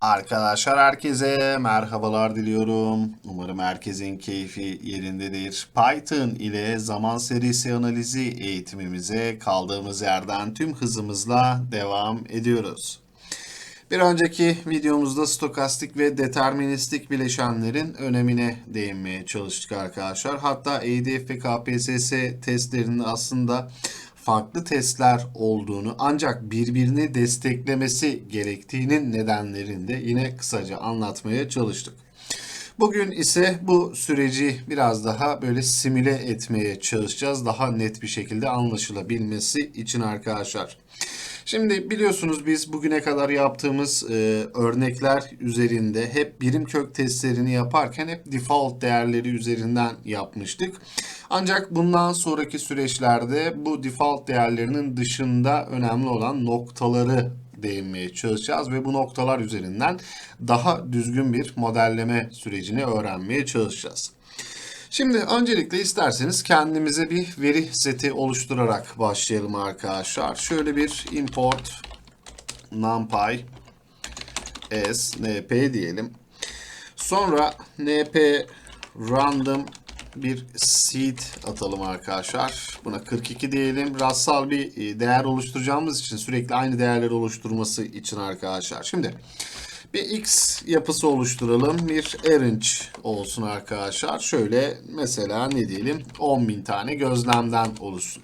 Arkadaşlar herkese merhabalar diliyorum. Umarım herkesin keyfi yerindedir. Python ile zaman serisi analizi eğitimimize kaldığımız yerden tüm hızımızla devam ediyoruz. Bir önceki videomuzda stokastik ve deterministik bileşenlerin önemine değinmeye çalıştık arkadaşlar. Hatta EDF ve KPSS testlerinin aslında farklı testler olduğunu ancak birbirini desteklemesi gerektiğinin nedenlerini de yine kısaca anlatmaya çalıştık. Bugün ise bu süreci biraz daha böyle simüle etmeye çalışacağız. Daha net bir şekilde anlaşılabilmesi için arkadaşlar. Şimdi biliyorsunuz biz bugüne kadar yaptığımız e, örnekler üzerinde hep birim kök testlerini yaparken hep default değerleri üzerinden yapmıştık. Ancak bundan sonraki süreçlerde bu default değerlerinin dışında önemli olan noktaları değinmeye çalışacağız ve bu noktalar üzerinden daha düzgün bir modelleme sürecini öğrenmeye çalışacağız. Şimdi öncelikle isterseniz kendimize bir veri seti oluşturarak başlayalım arkadaşlar. Şöyle bir import numpy s np diyelim. Sonra np random bir seed atalım arkadaşlar. Buna 42 diyelim. Rassal bir e, değer oluşturacağımız için sürekli aynı değerleri oluşturması için arkadaşlar. Şimdi bir x yapısı oluşturalım. Bir arrange olsun arkadaşlar. Şöyle mesela ne diyelim 10.000 tane gözlemden oluşsun.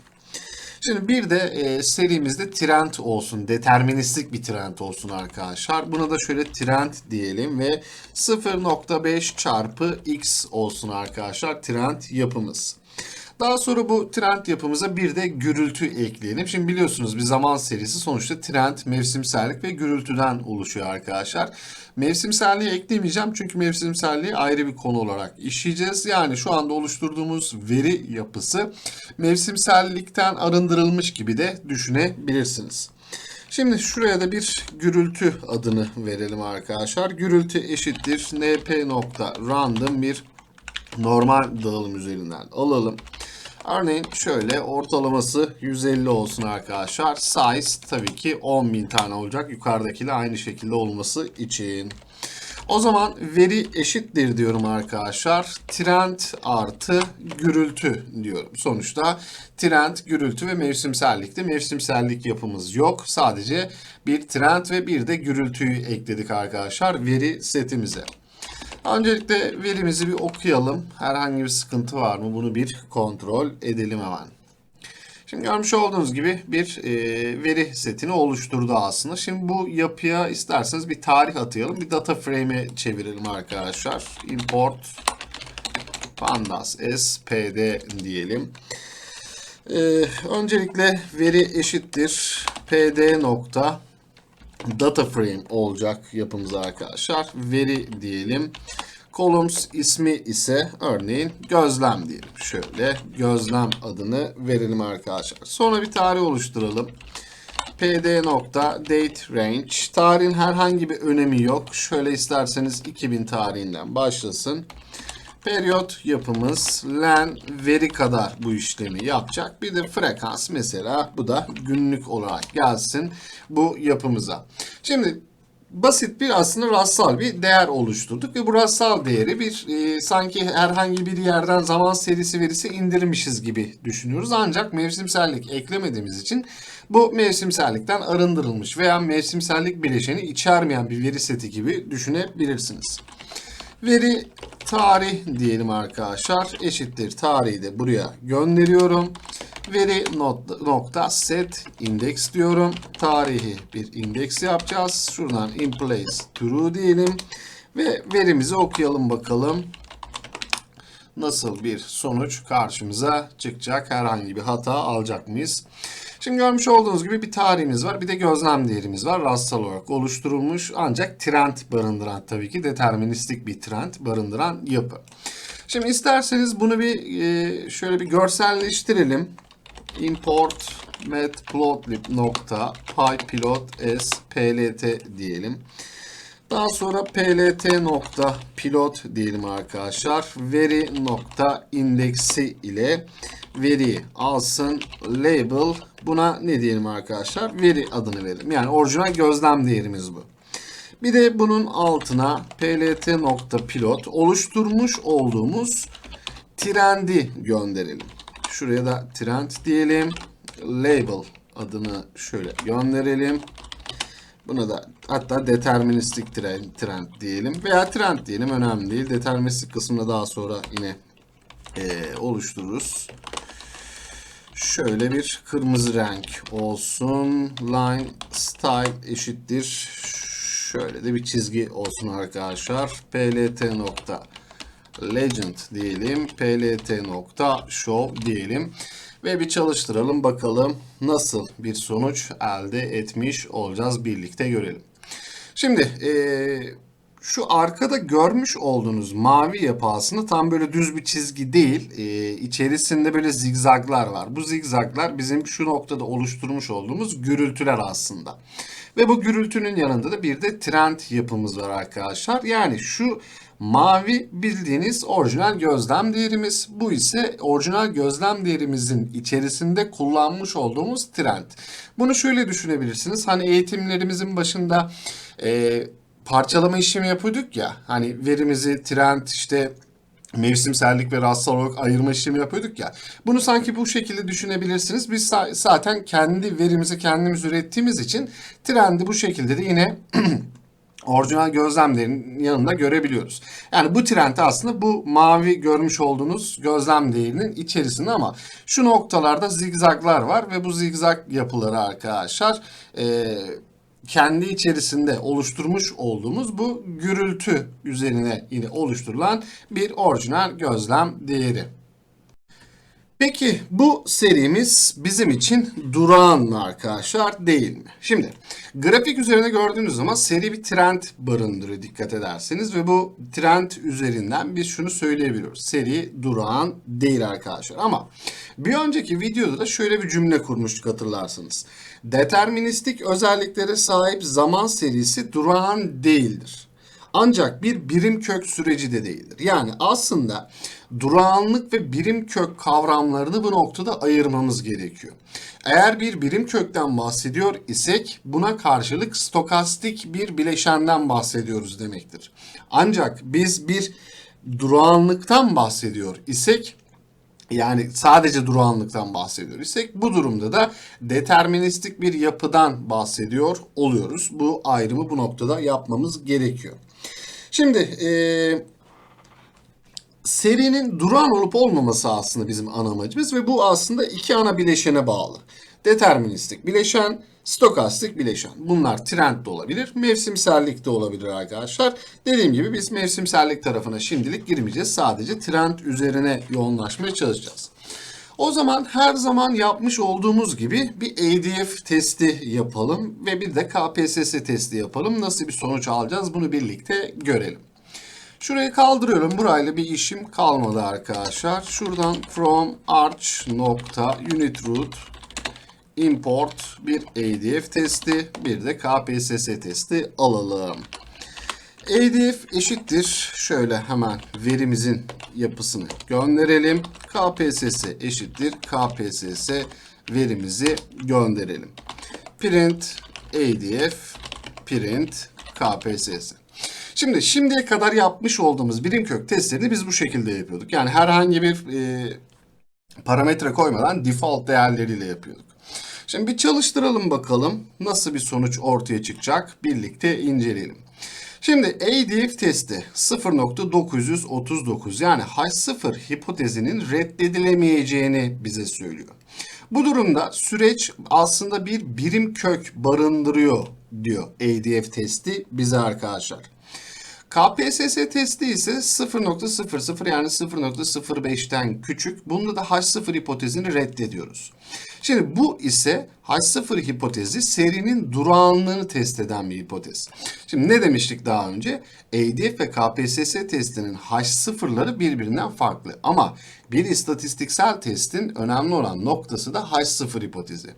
Şimdi bir de e, serimizde trend olsun. Deterministik bir trend olsun arkadaşlar. Buna da şöyle trend diyelim ve 0.5 çarpı x olsun arkadaşlar trend yapımız. Daha sonra bu trend yapımıza bir de gürültü ekleyelim. Şimdi biliyorsunuz bir zaman serisi sonuçta trend, mevsimsellik ve gürültüden oluşuyor arkadaşlar. Mevsimselliği eklemeyeceğim çünkü mevsimselliği ayrı bir konu olarak işleyeceğiz. Yani şu anda oluşturduğumuz veri yapısı mevsimsellikten arındırılmış gibi de düşünebilirsiniz. Şimdi şuraya da bir gürültü adını verelim arkadaşlar. Gürültü eşittir np.random bir normal dağılım üzerinden alalım. Örneğin şöyle ortalaması 150 olsun arkadaşlar. Size tabii ki 10.000 tane olacak. Yukarıdakiyle aynı şekilde olması için. O zaman veri eşittir diyorum arkadaşlar. Trend artı gürültü diyorum. Sonuçta trend, gürültü ve mevsimsellikte mevsimsellik yapımız yok. Sadece bir trend ve bir de gürültüyü ekledik arkadaşlar veri setimize. Öncelikle verimizi bir okuyalım. Herhangi bir sıkıntı var mı? Bunu bir kontrol edelim hemen. Şimdi görmüş olduğunuz gibi bir e, veri setini oluşturdu aslında. Şimdi bu yapıya isterseniz bir tarih atayalım. Bir data frame'e çevirelim arkadaşlar. Import pandas spd diyelim. E, öncelikle veri eşittir pd nokta data frame olacak yapımız arkadaşlar. Veri diyelim. Columns ismi ise örneğin gözlem diyelim. Şöyle gözlem adını verelim arkadaşlar. Sonra bir tarih oluşturalım. pd.date range. Tarihin herhangi bir önemi yok. Şöyle isterseniz 2000 tarihinden başlasın. Periyot yapımız len veri kadar bu işlemi yapacak. Bir de frekans mesela bu da günlük olarak gelsin bu yapımıza. Şimdi basit bir aslında rassal bir değer oluşturduk ve bu rassal değeri bir e, sanki herhangi bir yerden zaman serisi verisi indirmişiz gibi düşünüyoruz. Ancak mevsimsellik eklemediğimiz için bu mevsimsellikten arındırılmış veya mevsimsellik bileşeni içermeyen bir veri seti gibi düşünebilirsiniz. Veri tarih diyelim arkadaşlar. Eşittir tarihi de buraya gönderiyorum. Veri not, nokta set index diyorum. Tarihi bir indeks yapacağız. Şuradan in place true diyelim. Ve verimizi okuyalım bakalım. Nasıl bir sonuç karşımıza çıkacak? Herhangi bir hata alacak mıyız? Şimdi görmüş olduğunuz gibi bir tarihimiz var. Bir de gözlem değerimiz var. Rastsal olarak oluşturulmuş. Ancak trend barındıran tabii ki deterministik bir trend barındıran yapı. Şimdi isterseniz bunu bir e, şöyle bir görselleştirelim. Import matplotlib nokta pypilot s plt diyelim. Daha sonra plt nokta pilot diyelim arkadaşlar. Veri nokta indeksi ile veri alsın label buna ne diyelim arkadaşlar? Veri adını verelim. Yani orijinal gözlem değerimiz bu. Bir de bunun altına plt.pilot oluşturmuş olduğumuz trendi gönderelim. Şuraya da trend diyelim. Label adını şöyle gönderelim. Buna da hatta deterministik trend, trend diyelim veya trend diyelim önemli değil. Deterministik kısmını daha sonra yine eee, oluştururuz. Şöyle bir kırmızı renk olsun. Line style eşittir. Şöyle de bir çizgi olsun arkadaşlar. plt nokta legend diyelim. plt nokta show diyelim. Ve bir çalıştıralım bakalım nasıl bir sonuç elde etmiş olacağız birlikte görelim. Şimdi eee, şu arkada görmüş olduğunuz mavi yapı aslında tam böyle düz bir çizgi değil. Eee içerisinde böyle zigzaglar var. Bu zigzaglar bizim şu noktada oluşturmuş olduğumuz gürültüler aslında. Ve bu gürültünün yanında da bir de trend yapımız var arkadaşlar. Yani şu mavi bildiğiniz orijinal gözlem değerimiz. Bu ise orijinal gözlem değerimizin içerisinde kullanmış olduğumuz trend. Bunu şöyle düşünebilirsiniz. Hani eğitimlerimizin başında e, parçalama işlemi yapıyorduk ya. Hani verimizi trend işte mevsimsellik ve rastsal olarak ayırma işlemi yapıyorduk ya. Bunu sanki bu şekilde düşünebilirsiniz. Biz zaten kendi verimizi kendimiz ürettiğimiz için trendi bu şekilde de yine orijinal gözlemlerin yanında görebiliyoruz. Yani bu trend aslında bu mavi görmüş olduğunuz gözlem değerinin içerisinde ama şu noktalarda zigzaglar var ve bu zigzag yapıları arkadaşlar eee kendi içerisinde oluşturmuş olduğumuz bu gürültü üzerine yine oluşturulan bir orijinal gözlem değeri. Peki bu serimiz bizim için durağan mı arkadaşlar değil mi? Şimdi grafik üzerine gördüğünüz zaman seri bir trend barındırıyor dikkat ederseniz ve bu trend üzerinden biz şunu söyleyebiliyoruz. Seri durağan değil arkadaşlar ama bir önceki videoda da şöyle bir cümle kurmuştuk hatırlarsınız. Deterministik özelliklere sahip zaman serisi durağan değildir. Ancak bir birim kök süreci de değildir. Yani aslında durağanlık ve birim kök kavramlarını bu noktada ayırmamız gerekiyor. Eğer bir birim kökten bahsediyor isek buna karşılık stokastik bir bileşenden bahsediyoruz demektir. Ancak biz bir durağanlıktan bahsediyor isek yani sadece durağanlıktan bahsediyor isek bu durumda da deterministik bir yapıdan bahsediyor oluyoruz. Bu ayrımı bu noktada yapmamız gerekiyor. Şimdi eee serinin durağan olup olmaması aslında bizim ana amacımız ve bu aslında iki ana bileşene bağlı. Deterministik bileşen, stokastik bileşen. Bunlar trend de olabilir, mevsimsellik de olabilir arkadaşlar. Dediğim gibi biz mevsimsellik tarafına şimdilik girmeyeceğiz. Sadece trend üzerine yoğunlaşmaya çalışacağız. O zaman her zaman yapmış olduğumuz gibi bir ADF testi yapalım ve bir de KPSS testi yapalım. Nasıl bir sonuç alacağız bunu birlikte görelim. Şurayı kaldırıyorum. Burayla bir işim kalmadı arkadaşlar. Şuradan from arch nokta unit root import bir ADF testi bir de KPSS testi alalım. ADF eşittir. Şöyle hemen verimizin yapısını gönderelim. KPSS eşittir. KPSS verimizi gönderelim. Print ADF print KPSS. Şimdi şimdiye kadar yapmış olduğumuz birim kök testlerini biz bu şekilde yapıyorduk. Yani herhangi bir e, parametre koymadan default değerleriyle yapıyorduk. Şimdi bir çalıştıralım bakalım nasıl bir sonuç ortaya çıkacak birlikte inceleyelim. Şimdi ADF testi 0.939 yani H0 hipotezinin reddedilemeyeceğini bize söylüyor. Bu durumda süreç aslında bir birim kök barındırıyor diyor ADF testi bize arkadaşlar. KPSS testi ise 0.00 yani 0.05'ten küçük. Bunda da H0 hipotezini reddediyoruz. Şimdi bu ise H0 hipotezi serinin durağanlığını test eden bir hipotez. Şimdi ne demiştik daha önce? ADF ve KPSS testinin H0'ları birbirinden farklı. Ama bir istatistiksel testin önemli olan noktası da H0 hipotezi.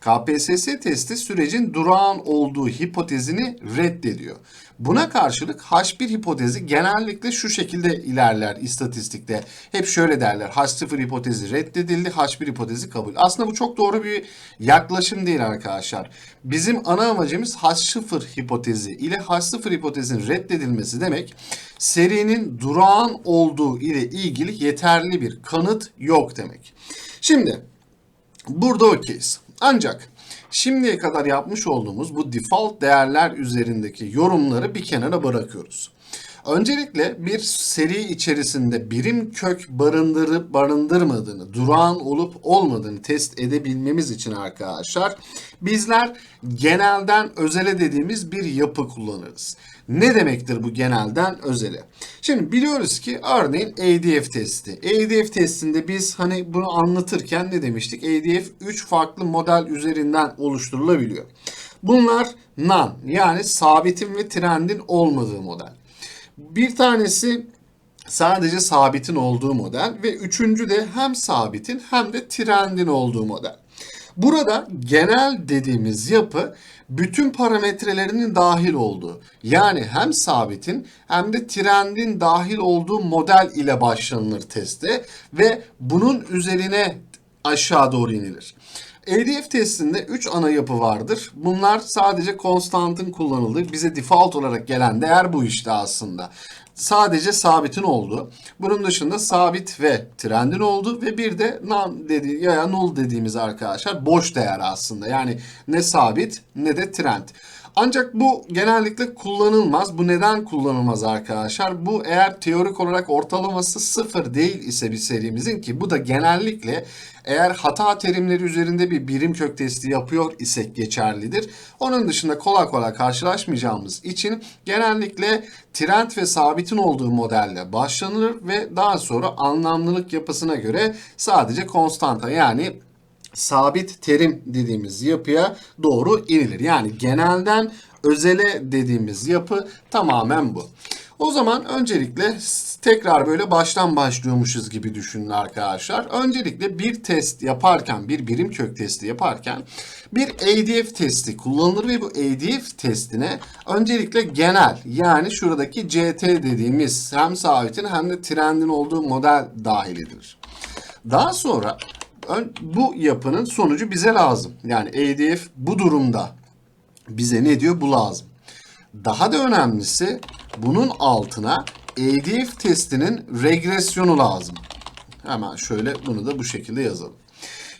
KPSS testi sürecin durağan olduğu hipotezini reddediyor. Buna karşılık H1 hipotezi genellikle şu şekilde ilerler istatistikte. Hep şöyle derler. H0 hipotezi reddedildi, H1 hipotezi kabul. Aslında bu çok doğru bir yaklaşım değil arkadaşlar. Bizim ana amacımız H0 hipotezi ile H0 hipotezinin reddedilmesi demek serinin durağan olduğu ile ilgili yeterli bir kanıt yok demek. Şimdi burada okeyiz. Ancak şimdiye kadar yapmış olduğumuz bu default değerler üzerindeki yorumları bir kenara bırakıyoruz. Öncelikle bir seri içerisinde birim kök barındırıp barındırmadığını, durağan olup olmadığını test edebilmemiz için arkadaşlar bizler genelden özele dediğimiz bir yapı kullanırız. Ne demektir bu genelden özele? Şimdi biliyoruz ki örneğin ADF testi. ADF testinde biz hani bunu anlatırken ne demiştik? ADF 3 farklı model üzerinden oluşturulabiliyor. Bunlar non yani sabitin ve trendin olmadığı model. Bir tanesi sadece sabitin olduğu model ve üçüncü de hem sabitin hem de trendin olduğu model. Burada genel dediğimiz yapı bütün parametrelerinin dahil olduğu yani hem sabitin hem de trendin dahil olduğu model ile başlanılır teste ve bunun üzerine aşağı doğru inilir. ADF testinde 3 ana yapı vardır. Bunlar sadece konstantın kullanıldığı, bize default olarak gelen değer bu işte aslında. Sadece sabitin olduğu. Bunun dışında sabit ve trendin olduğu ve bir de non dedi ya null dediğimiz arkadaşlar boş değer aslında. Yani ne sabit ne de trend. Ancak bu genellikle kullanılmaz. Bu neden kullanılmaz arkadaşlar? Bu eğer teorik olarak ortalaması sıfır değil ise bir serimizin ki bu da genellikle eğer hata terimleri üzerinde bir birim kök testi yapıyor isek geçerlidir. Onun dışında kolay kolay karşılaşmayacağımız için genellikle trend ve sabitin olduğu modelle başlanılır ve daha sonra anlamlılık yapısına göre sadece konstanta yani sabit terim dediğimiz yapıya doğru inilir. Yani genelden özele dediğimiz yapı tamamen bu. O zaman öncelikle tekrar böyle baştan başlıyormuşuz gibi düşünün arkadaşlar. Öncelikle bir test yaparken, bir birim kök testi yaparken bir ADF testi kullanılır ve bu ADF testine öncelikle genel yani şuradaki CT dediğimiz hem sabitin hem de trendin olduğu model dahil edilir. Daha sonra bu yapının sonucu bize lazım. Yani ADF bu durumda bize ne diyor? Bu lazım. Daha da önemlisi bunun altına ADF testinin regresyonu lazım. Hemen şöyle bunu da bu şekilde yazalım.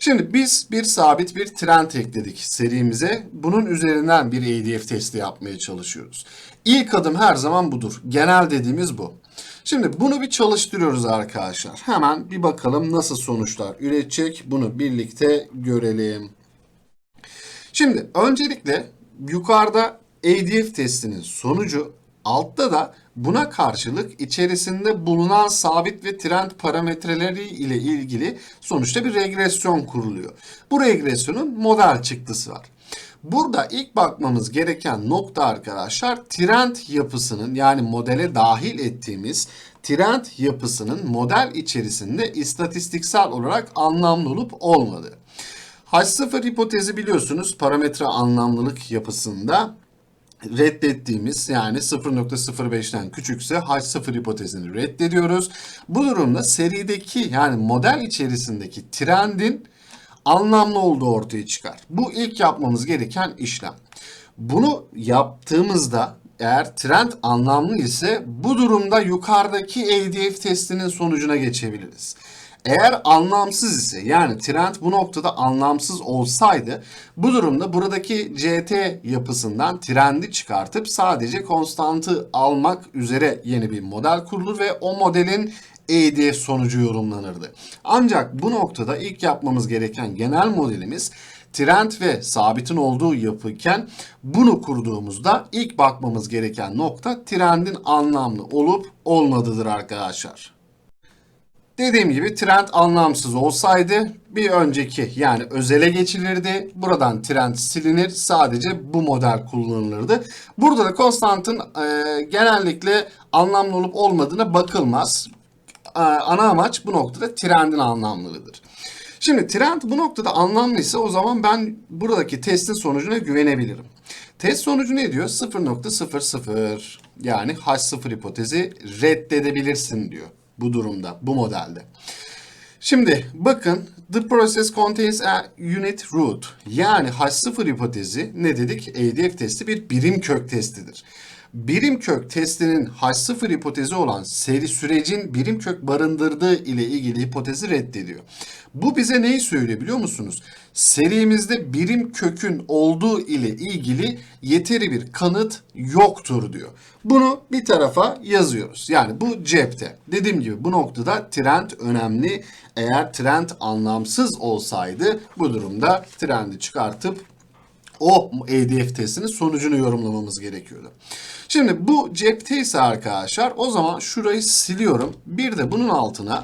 Şimdi biz bir sabit bir trend ekledik serimize. Bunun üzerinden bir ADF testi yapmaya çalışıyoruz. İlk adım her zaman budur. Genel dediğimiz bu. Şimdi bunu bir çalıştırıyoruz arkadaşlar. Hemen bir bakalım nasıl sonuçlar üretecek. Bunu birlikte görelim. Şimdi öncelikle yukarıda ADF testinin sonucu altta da buna karşılık içerisinde bulunan sabit ve trend parametreleri ile ilgili sonuçta bir regresyon kuruluyor. Bu regresyonun model çıktısı var. Burada ilk bakmamız gereken nokta arkadaşlar trend yapısının yani modele dahil ettiğimiz trend yapısının model içerisinde istatistiksel olarak anlamlı olup olmadığı. H0 hipotezi biliyorsunuz parametre anlamlılık yapısında reddettiğimiz yani 0.05'ten küçükse H0 hipotezini reddediyoruz. Bu durumda serideki yani model içerisindeki trendin anlamlı olduğu ortaya çıkar. Bu ilk yapmamız gereken işlem. Bunu yaptığımızda eğer trend anlamlı ise bu durumda yukarıdaki ADF testinin sonucuna geçebiliriz. Eğer anlamsız ise yani trend bu noktada anlamsız olsaydı bu durumda buradaki CT yapısından trendi çıkartıp sadece konstantı almak üzere yeni bir model kurulur ve o modelin ED sonucu yorumlanırdı. Ancak bu noktada ilk yapmamız gereken genel modelimiz trend ve sabitin olduğu yapıyken bunu kurduğumuzda ilk bakmamız gereken nokta trendin anlamlı olup olmadığıdır arkadaşlar. Dediğim gibi trend anlamsız olsaydı bir önceki yani özele geçilirdi. Buradan trend silinir. Sadece bu model kullanılırdı. Burada da konstantın e, genellikle anlamlı olup olmadığına bakılmaz. E, ana amaç bu noktada trendin anlamlılığıdır. Şimdi trend bu noktada anlamlıysa o zaman ben buradaki testin sonucuna güvenebilirim. Test sonucu ne diyor? 0.00 yani H0 hipotezi reddedebilirsin diyor bu durumda, bu modelde. Şimdi bakın the process contains a unit root. Yani H0 hipotezi ne dedik? ADF testi bir birim kök testidir. Birim kök testinin H0 hipotezi olan seri sürecin birim kök barındırdığı ile ilgili hipotezi reddediyor. Bu bize neyi söylüyor biliyor musunuz? Serimizde birim kökün olduğu ile ilgili yeteri bir kanıt yoktur diyor. Bunu bir tarafa yazıyoruz. Yani bu cepte. Dediğim gibi bu noktada trend önemli. Eğer trend anlamsız olsaydı bu durumda trendi çıkartıp o ADF testinin sonucunu yorumlamamız gerekiyordu. Şimdi bu cepteyse arkadaşlar o zaman şurayı siliyorum. Bir de bunun altına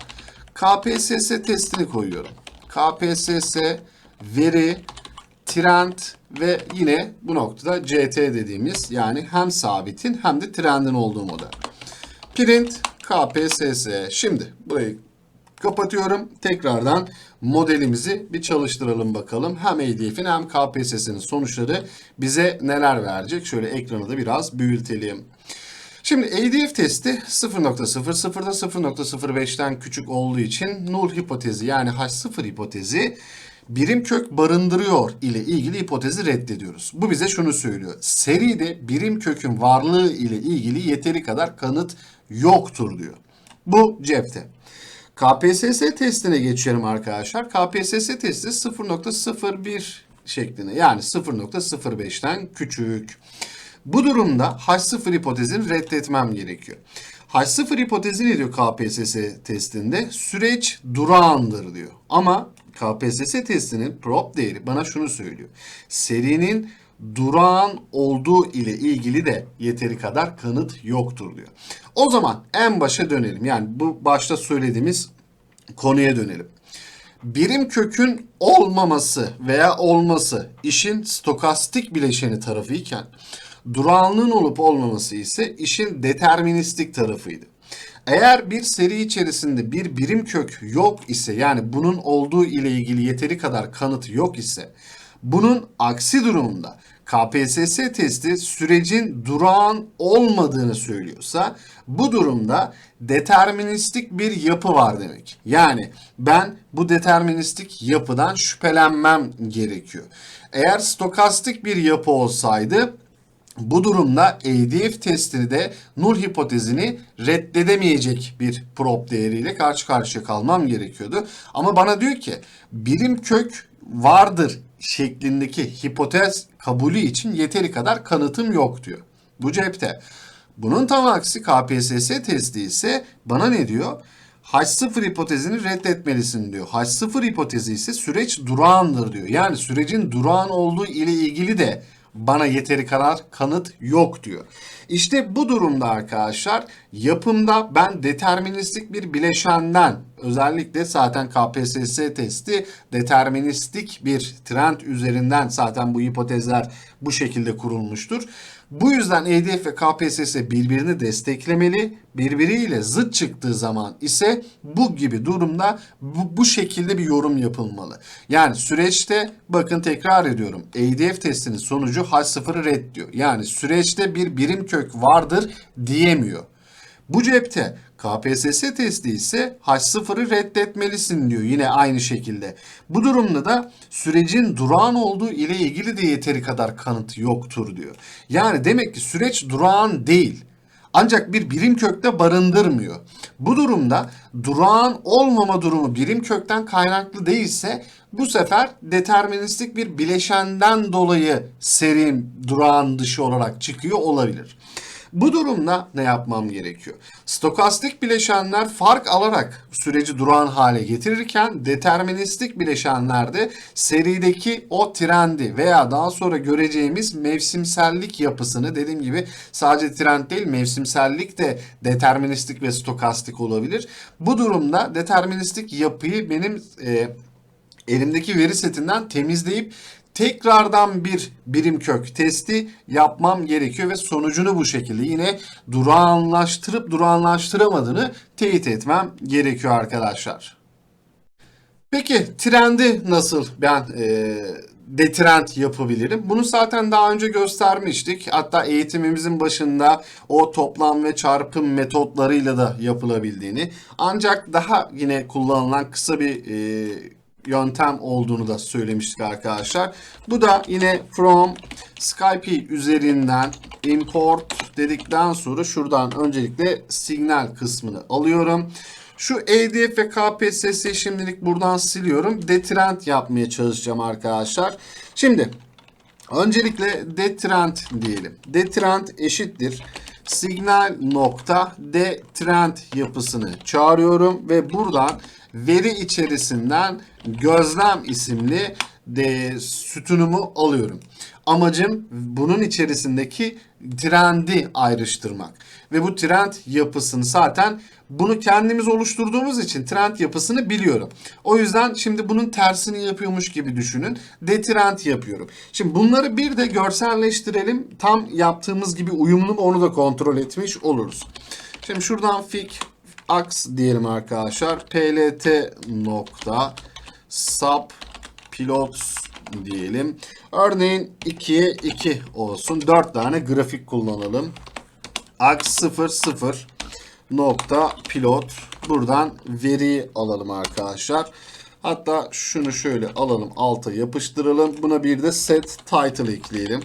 KPSS testini koyuyorum. KPSS veri trend ve yine bu noktada CT dediğimiz yani hem sabitin hem de trendin olduğu model. Print KPSS. Şimdi burayı kapatıyorum. Tekrardan modelimizi bir çalıştıralım bakalım. Hem ADF'in hem KPSS'nin sonuçları bize neler verecek? Şöyle ekranı da biraz büyütelim. Şimdi ADF testi 0.00'da 0.05'ten küçük olduğu için null hipotezi yani H0 hipotezi birim kök barındırıyor ile ilgili hipotezi reddediyoruz. Bu bize şunu söylüyor. Seride birim kökün varlığı ile ilgili yeteri kadar kanıt yoktur diyor. Bu cepte. KPSS testine geçelim arkadaşlar. KPSS testi 0.01 şeklinde yani 0.05'ten küçük. Bu durumda H0 hipotezini reddetmem gerekiyor. H0 hipotezi ne diyor KPSS testinde? Süreç durağandır diyor. Ama KPSS testinin prop değeri bana şunu söylüyor. Serinin durağan olduğu ile ilgili de yeteri kadar kanıt yoktur diyor. O zaman en başa dönelim. Yani bu başta söylediğimiz konuya dönelim. Birim kökün olmaması veya olması işin stokastik bileşeni tarafı iken durağanlığın olup olmaması ise işin deterministik tarafıydı. Eğer bir seri içerisinde bir birim kök yok ise yani bunun olduğu ile ilgili yeteri kadar kanıt yok ise bunun aksi durumunda KPSS testi sürecin durağan olmadığını söylüyorsa bu durumda deterministik bir yapı var demek. Yani ben bu deterministik yapıdan şüphelenmem gerekiyor. Eğer stokastik bir yapı olsaydı bu durumda ADF testini de null hipotezini reddedemeyecek bir prop değeriyle karşı karşıya kalmam gerekiyordu. Ama bana diyor ki birim kök vardır şeklindeki hipotez kabulü için yeteri kadar kanıtım yok diyor. Bu cepte. Bunun tam aksi KPSS testi ise bana ne diyor? H0 hipotezini reddetmelisin diyor. H0 hipotezi ise süreç durağandır diyor. Yani sürecin durağan olduğu ile ilgili de bana yeteri kadar kanıt yok diyor. İşte bu durumda arkadaşlar yapımda ben deterministik bir bileşenden özellikle zaten KPSS testi deterministik bir trend üzerinden zaten bu hipotezler bu şekilde kurulmuştur. Bu yüzden EDF ve KPSS birbirini desteklemeli. Birbiriyle zıt çıktığı zaman ise bu gibi durumda bu, bu şekilde bir yorum yapılmalı. Yani süreçte bakın tekrar ediyorum. EDF testinin sonucu H0'ı red diyor. Yani süreçte bir birim kök vardır diyemiyor. Bu cepte KPSS testi ise H0'ı reddetmelisin diyor yine aynı şekilde. Bu durumda da sürecin durağan olduğu ile ilgili de yeteri kadar kanıt yoktur diyor. Yani demek ki süreç durağan değil. Ancak bir birim kökte barındırmıyor. Bu durumda durağan olmama durumu birim kökten kaynaklı değilse bu sefer deterministik bir bileşenden dolayı serim durağan dışı olarak çıkıyor olabilir. Bu durumda ne yapmam gerekiyor? Stokastik bileşenler fark alarak süreci durağan hale getirirken deterministik bileşenlerde serideki o trendi veya daha sonra göreceğimiz mevsimsellik yapısını dediğim gibi sadece trend değil mevsimsellik de deterministik ve stokastik olabilir. Bu durumda deterministik yapıyı benim e, elimdeki veri setinden temizleyip tekrardan bir birim kök testi yapmam gerekiyor ve sonucunu bu şekilde yine durağanlaştırıp durağanlaştıramadığını teyit etmem gerekiyor arkadaşlar. Peki trendi nasıl ben e, detrend yapabilirim? Bunu zaten daha önce göstermiştik. Hatta eğitimimizin başında o toplam ve çarpım metotlarıyla da yapılabildiğini. Ancak daha yine kullanılan kısa bir e, yöntem olduğunu da söylemiştik arkadaşlar. Bu da yine from Skype üzerinden import dedikten sonra şuradan öncelikle signal kısmını alıyorum. Şu EDF ve KPSS'yi şimdilik buradan siliyorum. Detrend yapmaya çalışacağım arkadaşlar. Şimdi öncelikle detrend diyelim. Detrend eşittir. Signal nokta detrend yapısını çağırıyorum ve buradan veri içerisinden gözlem isimli de sütunumu alıyorum. Amacım bunun içerisindeki trendi ayrıştırmak. Ve bu trend yapısını zaten bunu kendimiz oluşturduğumuz için trend yapısını biliyorum. O yüzden şimdi bunun tersini yapıyormuş gibi düşünün. Detrend yapıyorum. Şimdi bunları bir de görselleştirelim. Tam yaptığımız gibi uyumlu mu onu da kontrol etmiş oluruz. Şimdi şuradan fig aks diyelim arkadaşlar. plt nokta sub pilots diyelim. Örneğin 2'ye 2 olsun. 4 tane grafik kullanalım. Aks 0 0 nokta pilot. Buradan veriyi alalım arkadaşlar. Hatta şunu şöyle alalım alta yapıştıralım. Buna bir de set title ekleyelim.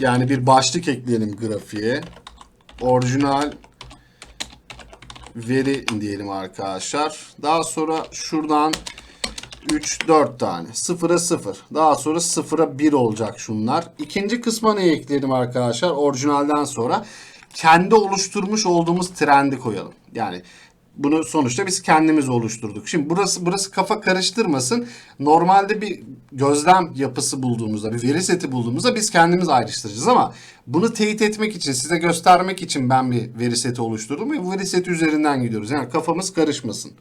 Yani bir başlık ekleyelim grafiğe. Orijinal veri diyelim arkadaşlar. Daha sonra şuradan 3, 4 tane. 0'a 0. Daha sonra 0'a 1 olacak şunlar. İkinci kısma ne ekleyelim arkadaşlar? Orijinalden sonra kendi oluşturmuş olduğumuz trendi koyalım. Yani bunu sonuçta biz kendimiz oluşturduk. Şimdi burası burası kafa karıştırmasın. Normalde bir gözlem yapısı bulduğumuzda, bir veri seti bulduğumuzda biz kendimiz ayrıştıracağız ama bunu teyit etmek için, size göstermek için ben bir veri seti oluşturdum ve bu veri seti üzerinden gidiyoruz. Yani kafamız karışmasın.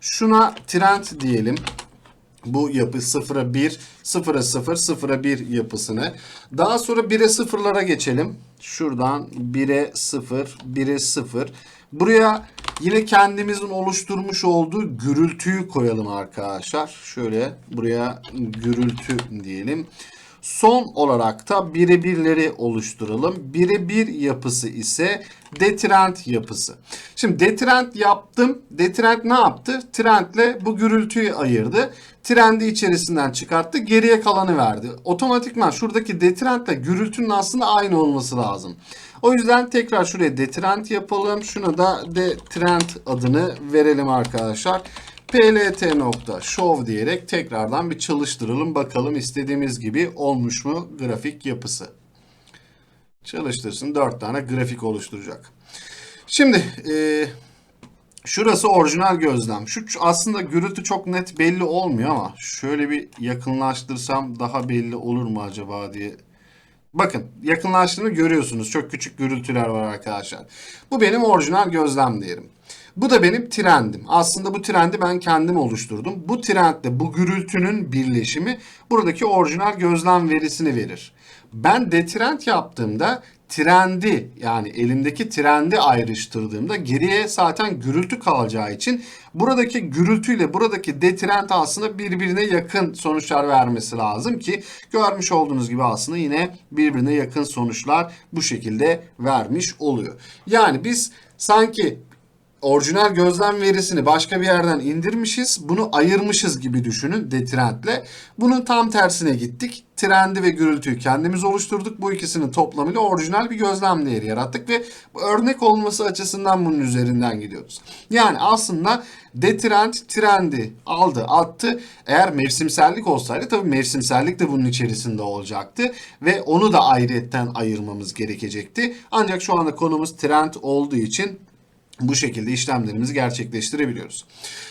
Şuna trend diyelim bu yapı 0'a 1, 0'a 0, 0'a 1 yapısını. Daha sonra 1'e 0'lara geçelim. Şuradan 1'e 0, 1'e 0. Buraya yine kendimizin oluşturmuş olduğu gürültüyü koyalım arkadaşlar. Şöyle buraya gürültü diyelim. Son olarak da birebirleri oluşturalım. Birebir yapısı ise detrend yapısı. Şimdi detrend yaptım. Detrend ne yaptı? Trendle bu gürültüyü ayırdı. Trendi içerisinden çıkarttı. Geriye kalanı verdi. Otomatikman şuradaki detrendle gürültünün aslında aynı olması lazım. O yüzden tekrar şuraya detrend yapalım. Şuna da detrend adını verelim arkadaşlar plt.show diyerek tekrardan bir çalıştıralım bakalım istediğimiz gibi olmuş mu grafik yapısı. Çalıştırsın 4 tane grafik oluşturacak. Şimdi e, şurası orijinal gözlem. Şu aslında gürültü çok net belli olmuyor ama şöyle bir yakınlaştırsam daha belli olur mu acaba diye Bakın yakınlaştığını görüyorsunuz. Çok küçük gürültüler var arkadaşlar. Bu benim orijinal gözlem diyelim. Bu da benim trendim. Aslında bu trendi ben kendim oluşturdum. Bu trendle bu gürültünün birleşimi buradaki orijinal gözlem verisini verir. Ben detrend yaptığımda trendi yani elimdeki trendi ayrıştırdığımda geriye zaten gürültü kalacağı için buradaki gürültüyle buradaki detrend aslında birbirine yakın sonuçlar vermesi lazım ki görmüş olduğunuz gibi aslında yine birbirine yakın sonuçlar bu şekilde vermiş oluyor. Yani biz sanki orijinal gözlem verisini başka bir yerden indirmişiz. Bunu ayırmışız gibi düşünün detrendle. Bunun tam tersine gittik. Trendi ve gürültüyü kendimiz oluşturduk. Bu ikisinin toplamıyla orijinal bir gözlem değeri yarattık ve örnek olması açısından bunun üzerinden gidiyoruz. Yani aslında detrend trendi aldı attı. Eğer mevsimsellik olsaydı tabii mevsimsellik de bunun içerisinde olacaktı ve onu da ayrıyetten ayırmamız gerekecekti. Ancak şu anda konumuz trend olduğu için bu şekilde işlemlerimizi gerçekleştirebiliyoruz.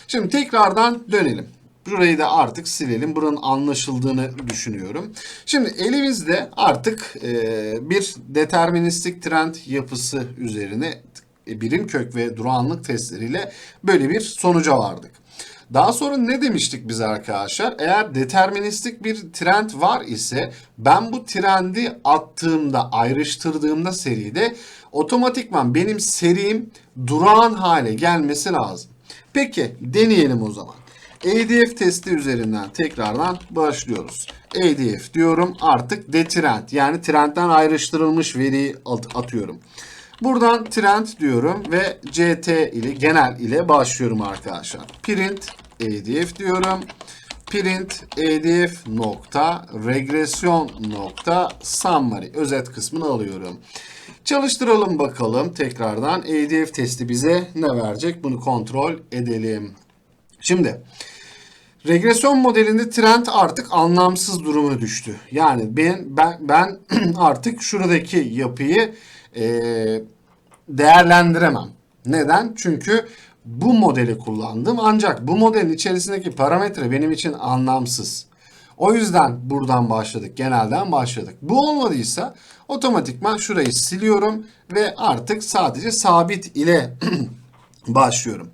Şimdi tekrardan dönelim. Burayı da artık silelim. Buranın anlaşıldığını düşünüyorum. Şimdi elimizde artık e, bir deterministik trend yapısı üzerine birim kök ve durağanlık testleriyle böyle bir sonuca vardık. Daha sonra ne demiştik biz arkadaşlar? Eğer deterministik bir trend var ise ben bu trendi attığımda, ayrıştırdığımda seride otomatikman benim serim durağan hale gelmesi lazım. Peki deneyelim o zaman. ADF testi üzerinden tekrardan başlıyoruz. ADF diyorum artık detrend yani trendden ayrıştırılmış veriyi at- atıyorum. Buradan trend diyorum ve CT ile genel ile başlıyorum arkadaşlar. Print ADF diyorum. Print ADF nokta regresyon nokta summary özet kısmını alıyorum. Çalıştıralım bakalım tekrardan ADF testi bize ne verecek bunu kontrol edelim. Şimdi regresyon modelinde trend artık anlamsız duruma düştü. Yani ben ben, ben artık şuradaki yapıyı eee değerlendiremem. Neden? Çünkü bu modeli kullandım ancak bu modelin içerisindeki parametre benim için anlamsız. O yüzden buradan başladık, genelden başladık. Bu olmadıysa otomatikman şurayı siliyorum ve artık sadece sabit ile başlıyorum.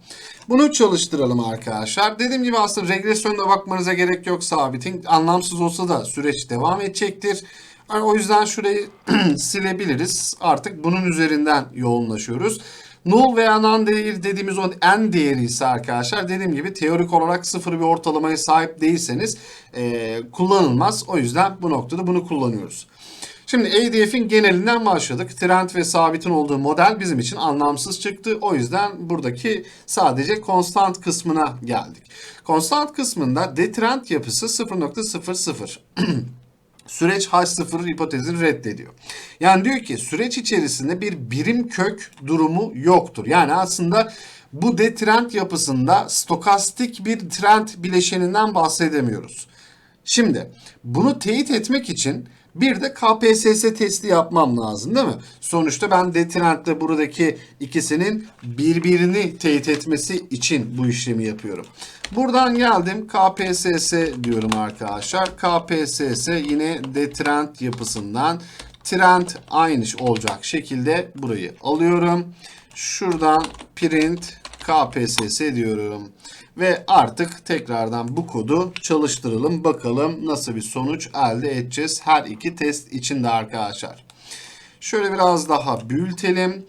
Bunu çalıştıralım arkadaşlar. Dediğim gibi aslında regresyonda bakmanıza gerek yok sabitin. Anlamsız olsa da süreç devam edecektir. Yani o yüzden şurayı silebiliriz. Artık bunun üzerinden yoğunlaşıyoruz. Null veya non değer dediğimiz o en değeri ise arkadaşlar dediğim gibi teorik olarak sıfır bir ortalamaya sahip değilseniz e, kullanılmaz. O yüzden bu noktada bunu kullanıyoruz. Şimdi ADF'in genelinden başladık. Trend ve sabitin olduğu model bizim için anlamsız çıktı. O yüzden buradaki sadece konstant kısmına geldik. Konstant kısmında detrend yapısı 0.00. süreç H0 hipotezini reddediyor. Yani diyor ki süreç içerisinde bir birim kök durumu yoktur. Yani aslında bu detrend yapısında stokastik bir trend bileşeninden bahsedemiyoruz. Şimdi bunu teyit etmek için bir de KPSS testi yapmam lazım değil mi? Sonuçta ben detrendle buradaki ikisinin birbirini teyit etmesi için bu işlemi yapıyorum. Buradan geldim KPSS diyorum arkadaşlar. KPSS yine detrend yapısından trend aynı olacak şekilde burayı alıyorum. Şuradan print KPSS diyorum. Ve artık tekrardan bu kodu çalıştıralım. Bakalım nasıl bir sonuç elde edeceğiz her iki test içinde arkadaşlar. Şöyle biraz daha büyütelim.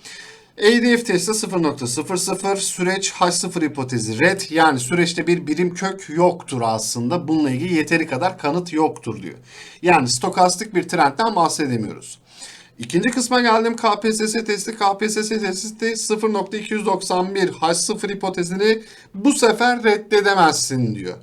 ADF testi 0.00 süreç H0 hipotezi red yani süreçte bir birim kök yoktur aslında. Bununla ilgili yeteri kadar kanıt yoktur diyor. Yani stokastik bir trendten bahsedemiyoruz. İkinci kısma geldim. KPSS testi. KPSS testi 0.291 H0 hipotezini bu sefer reddedemezsin diyor.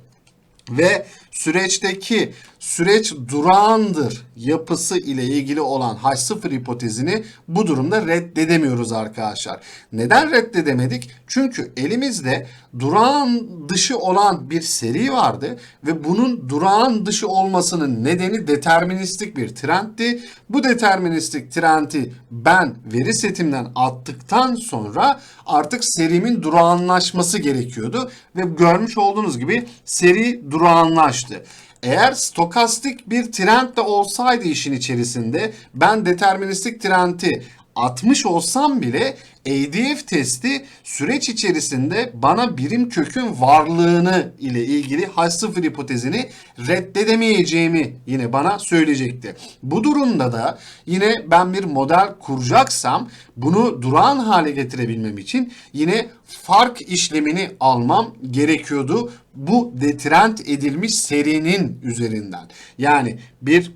Ve süreçteki süreç durağandır yapısı ile ilgili olan H0 hipotezini bu durumda reddedemiyoruz arkadaşlar. Neden reddedemedik? Çünkü elimizde durağan dışı olan bir seri vardı ve bunun durağan dışı olmasının nedeni deterministik bir trendti. Bu deterministik trendi ben veri setimden attıktan sonra artık serimin durağanlaşması gerekiyordu ve görmüş olduğunuz gibi seri durağanlaştı. Eğer stokastik bir trend de olsaydı işin içerisinde ben deterministik trendi atmış olsam bile ADF testi süreç içerisinde bana birim kökün varlığını ile ilgili H0 hipotezini reddedemeyeceğimi yine bana söyleyecekti. Bu durumda da yine ben bir model kuracaksam bunu durağan hale getirebilmem için yine fark işlemini almam gerekiyordu bu detrend edilmiş serinin üzerinden. Yani bir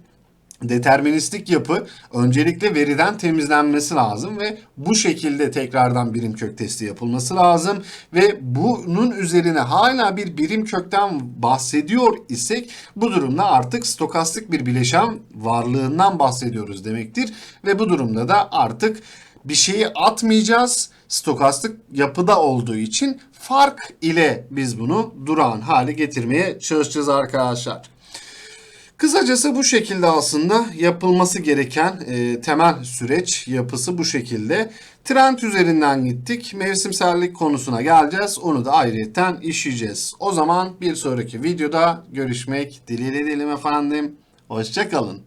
deterministik yapı öncelikle veriden temizlenmesi lazım ve bu şekilde tekrardan birim kök testi yapılması lazım ve bunun üzerine hala bir birim kökten bahsediyor isek bu durumda artık stokastik bir bileşen varlığından bahsediyoruz demektir ve bu durumda da artık bir şeyi atmayacağız. Stokastik yapıda olduğu için fark ile biz bunu durağan hale getirmeye çalışacağız arkadaşlar. Kısacası bu şekilde aslında yapılması gereken e, temel süreç yapısı bu şekilde. Trend üzerinden gittik. Mevsimsellik konusuna geleceğiz. Onu da ayrıyetten işleyeceğiz. O zaman bir sonraki videoda görüşmek dileğiyle efendim. Hoşçakalın.